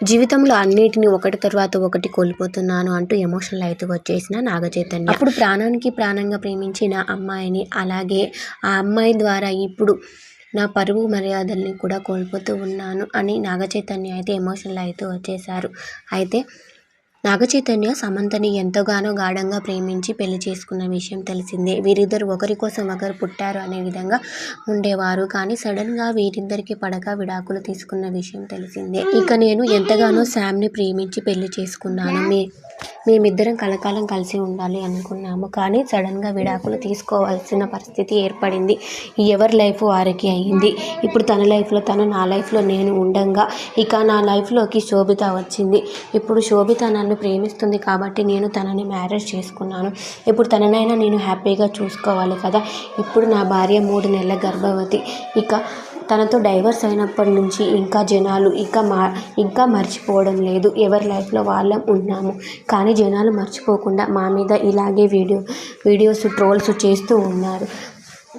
జీవితంలో అన్నిటిని ఒకటి తర్వాత ఒకటి కోల్పోతున్నాను అంటూ ఎమోషనల్ అయితే వచ్చేసిన నాగ చైతన్య అప్పుడు ప్రాణానికి ప్రాణంగా ప్రేమించిన అమ్మాయిని అలాగే ఆ అమ్మాయి ద్వారా ఇప్పుడు నా పరువు మర్యాదల్ని కూడా కోల్పోతూ ఉన్నాను అని నాగ చైతన్య అయితే ఎమోషనల్ అయితే వచ్చేసారు అయితే నాగచైతన్య సమంతని ఎంతగానో గాఢంగా ప్రేమించి పెళ్ళి చేసుకున్న విషయం తెలిసిందే. వీరిద్దరు ఒకరి కోసం ఒకరు పుట్టారు అనే విధంగా ఉండేవారు. కానీ సడన్గా వీరిద్దరికి పడక విడాకులు తీసుకున్న విషయం తెలిసిందే. ఇక నేను ఎంతగానో శామ్ని ప్రేమించి పెళ్ళి చేసుకున్నాను. మీ మేమిద్దరం కలకాలం కలిసి ఉండాలి అనుకున్నాము. కానీ సడన్గా విడాకులు తీసుకోవాల్సిన పరిస్థితి ఏర్పడింది. ఎవరి లైఫ్ వారికి అయ్యింది ఇప్పుడు తన లైఫ్లో తను నా లైఫ్లో నేను ఉండంగా ఇక నా లైఫ్లోకి శోభిత వచ్చింది. ఇప్పుడు శోభిత నన్ను ప్రేమిస్తుంది కాబట్టి నేను తనని మ్యారేజ్ చేసుకున్నాను. ఇప్పుడు తననైనా నేను హ్యాపీగా చూసుకోవాలి కదా? ఇప్పుడు నా భార్య మూడు నెలల గర్భవతి. ఇక తనతో డైవర్స్ అయినప్పటి నుంచి ఇంకా జనాలు ఇంకా మా ఇంకా మర్చిపోవడం లేదు. ఎవరి లైఫ్లో వాళ్ళం ఉన్నాము. కానీ జనాలు మర్చిపోకుండా మా మీద ఇలాగే వీడియో వీడియోస్ ట్రోల్స్ చేస్తూ ఉన్నారు.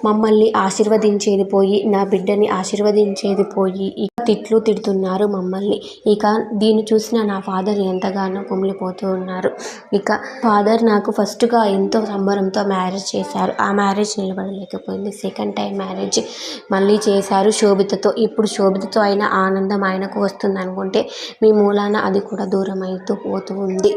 మమ్మల్ని ఆశీర్వదించేది పోయి నా బిడ్డని ఆశీర్వదించేది పోయి తిట్లు తిడుతున్నారు మమ్మల్ని. ఇక దీన్ని చూసిన నా ఫాదర్ ఎంతగానో కుమిలిపోతూ ఉన్నారు. ఇక ఫాదర్ నాకు ఫస్ట్గా ఎంతో సంబరంతో మ్యారేజ్ చేశారు. ఆ మ్యారేజ్ నిలబడలేకపోయింది. సెకండ్ టైం మ్యారేజ్ మళ్ళీ చేశారు శోభితతో. ఇప్పుడు శోభితతో అయిన ఆనందం ఆయనకు వస్తుంది అనుకుంటే మీ మూలాన అది కూడా దూరం అవుతూ పోతూ ఉంది.